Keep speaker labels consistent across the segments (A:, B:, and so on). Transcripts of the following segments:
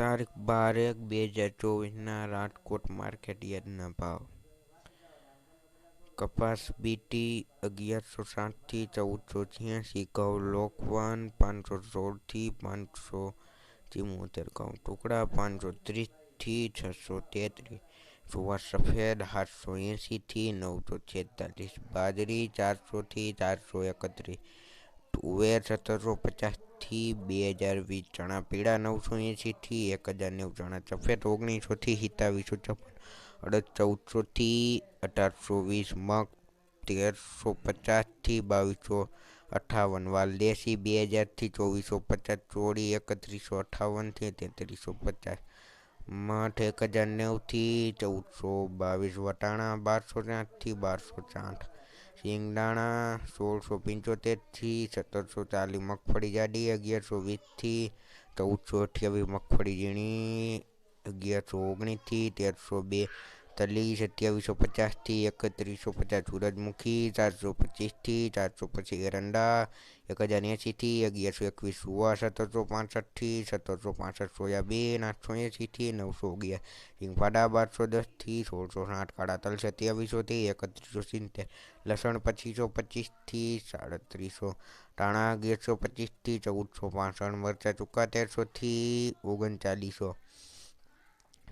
A: તારીખ બાર એક બે હજાર ચોવીસના રાજકોટ માર્કેટ યાર્ડના ભાવ. કપાસ બીટી અગિયારસો સાતથી ચૌદસો છ્યાસી ઘઉં લોકવાન પાંચસો સોળથી પાંચસો ચિમોતેર ઘઉં ટુકડા પાંચસો ત્રીસથી છસો તેત્રીસ સુવા સફેદ સાતસો એંશીથી નવસો છેતાલીસ બાજરી ચારસોથી ચારસો એકત્રીસ તુવેર સત્તરસો પચાસથી બે હજાર વીસ ચણા પીળા, નવસો એંશીથી એક હજાર નેવું ચણા સફેદ, ઓગણીસોથી સિત્તાવીસો છપ્પન, અડદ ચૌદસોથી અઢારસો વીસ, મગ તેરસો પચાસથી બાવીસો અઠ્ઠાવન વાલ દેશી બે હજારથી ચોવીસો પચાસ, ચોળી એકત્રીસો અઠ્ઠાવનથી તેત્રીસો પચાસ, મઠ એક હજાર નેવુંથી ચૌદસો બાવીસ, વટાણા બારસો સાઠથી બારસો સાઠ શિંગદાણા સોળસો પંચોતેરથી સત્તરસો ચાલીસ મગફળી જાડી, અગિયારસો વીસથી ચૌદસો અઠ્યાવીસ મગફળી ઝીણી, અગિયારસો ઓગણીસથી તેરસો બે તલી સત્યાવીસો પચાસથી એકત્રીસો પચાસ સૂરજમુખી ચારસો પચીસથી ચારસો પચીસ એરંડા એક હજાર એંશીથી અગિયારસો એકવીસ સુવા, સત્તરસો પાસઠથી સત્તરસો પાસઠ સોયાબીન, આઠસો એંશીથી નવસો અગિયાર સિંગફાડા બારસો દસથી સોળસો સાઠ કાળા તલ, સત્યાવીસોથી એકત્રીસો સિત્તેર લસણ પચીસો પચીસથી સાડત્રીસો ટાણા અગિયારસો પચીસથી ચૌદસો પાસઠ મરચાં ચૂકા તેરસોથી ઓગણચાલીસો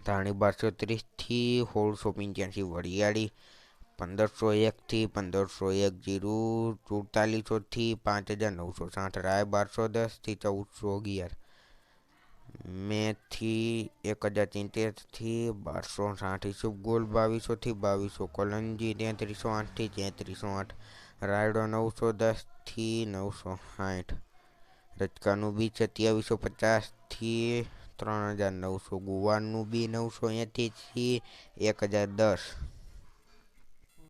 A: ધાણી બારસો ત્રીસથી સોળસો પંચ્યાસી વરિયાળી, પંદરસો એકથી પંદરસો એક જીરું, સુડતાલીસોથી પાંચ હજાર નવસો સાઠ રાય, બારસો દસથી ચૌદસો અગિયાર. મેથી એક હજાર ચિંતેરથી બારસો સાઠ ઈસબગોલ બાવીસોથી બાવીસો કોલંજી, તેત્રીસો આઠથી તેત્રીસો આઠ. રાયડો નવસો દસથી નવસો સાઠ. રચકાનું બી સત્યાવીસો પચાસથી ત્રણ હજાર નવસો ગુવારનું બી નવસો એંશીથી એક હજાર દસ.